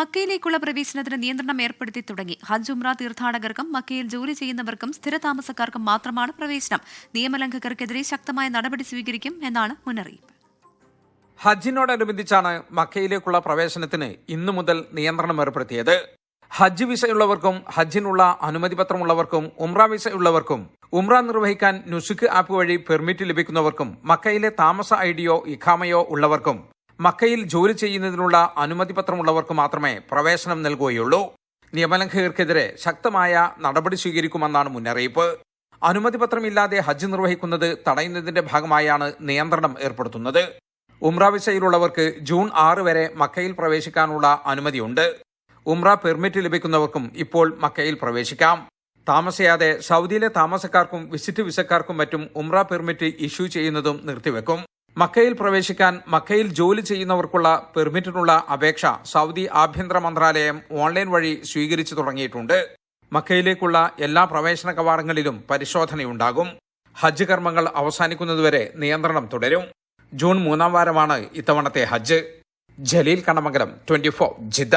മക്കയിലേക്കുള്ള പ്രവേശനത്തിന് നിയന്ത്രണം ഏർപ്പെടുത്തി തുടങ്ങി. ഹജ്ജ് ഉംറ തീർത്ഥാടകർക്കും മക്കയിൽ ജോലി ചെയ്യുന്നവർക്കും സ്ഥിരതാമസക്കാർക്കും മാത്രമാണ് പ്രവേശനം. നിയമലംഘകർക്കെതിരെ ശക്തമായ നടപടി സ്വീകരിക്കും എന്നാണ് മുന്നറിയിപ്പ്. ഹജ്ജിനോടനുബന്ധിച്ചാണ് മക്കയിലേക്കുള്ള പ്രവേശനത്തിന് ഇന്നു മുതൽ നിയന്ത്രണം ഏർപ്പെടുത്തിയത്. ഹജ്ജ് വിസയുള്ളവർക്കും ഹജ്ജിനുള്ള അനുമതി പത്രമുള്ളവർക്കും ഉംറ വിസയുള്ളവർക്കും ഉംറ നിർവഹിക്കാൻ നുസുക്ക് ആപ്പ് വഴി പെർമിറ്റ് ലഭിക്കുന്നവർക്കും മക്കയിലെ താമസ ഐഡിയോ ഇഖാമയോ ഉള്ളവർക്കും മക്കയിൽ ജോലി ചെയ്യുന്നതിനുള്ള അനുമതി പത്രമുള്ളവർക്ക് മാത്രമേ പ്രവേശനം നൽകുകയുള്ളൂ. നിയമലംഘകർക്കെതിരെ ശക്തമായ നടപടി സ്വീകരിക്കുമെന്നാണ് മുന്നറിയിപ്പ്. അനുമതി പത്രമില്ലാതെ ഹജ്ജ് നിർവഹിക്കുന്നത് തടയുന്നതിന്റെ ഭാഗമായാണ് നിയന്ത്രണം ഏർപ്പെടുത്തുന്നത്. ഉംറ വിസയിലുള്ളവർക്ക് ജൂൺ ആറ് വരെ മക്കയിൽ പ്രവേശിക്കാനുള്ള അനുമതിയുണ്ട്. ഉംറ പെർമിറ്റ് ലഭിക്കുന്നവർക്കും ഇപ്പോൾ മക്കയിൽ പ്രവേശിക്കാം. താമസിയാതെ സൗദിയിലെ താമസക്കാർക്കും വിസിറ്റ് വിസക്കാർക്കും മറ്റും ഉംറ പെർമിറ്റ് ഇഷ്യൂ ചെയ്യുന്നതും നിർത്തിവെക്കും. മക്കയിൽ പ്രവേശിക്കാൻ മക്കയിൽ ജോലി ചെയ്യുന്നവർക്കുള്ള പെർമിറ്റിനുള്ള അപേക്ഷ സൗദി ആഭ്യന്തര മന്ത്രാലയം ഓൺലൈൻ വഴി സ്വീകരിച്ചു തുടങ്ങിയിട്ടുണ്ട്. മക്കയിലേക്കുള്ള എല്ലാ പ്രവേശന കവാടങ്ങളിലും പരിശോധനയുണ്ടാകും. ഹജ്ജ് കർമ്മങ്ങൾ അവസാനിക്കുന്നതുവരെ നിയന്ത്രണം തുടരും. ജൂൺ മൂന്നാം വാരമാണ് ഇത്തവണത്തെ ഹജ്ജ്. Jaleel Kannamangalam twenty Jeddah.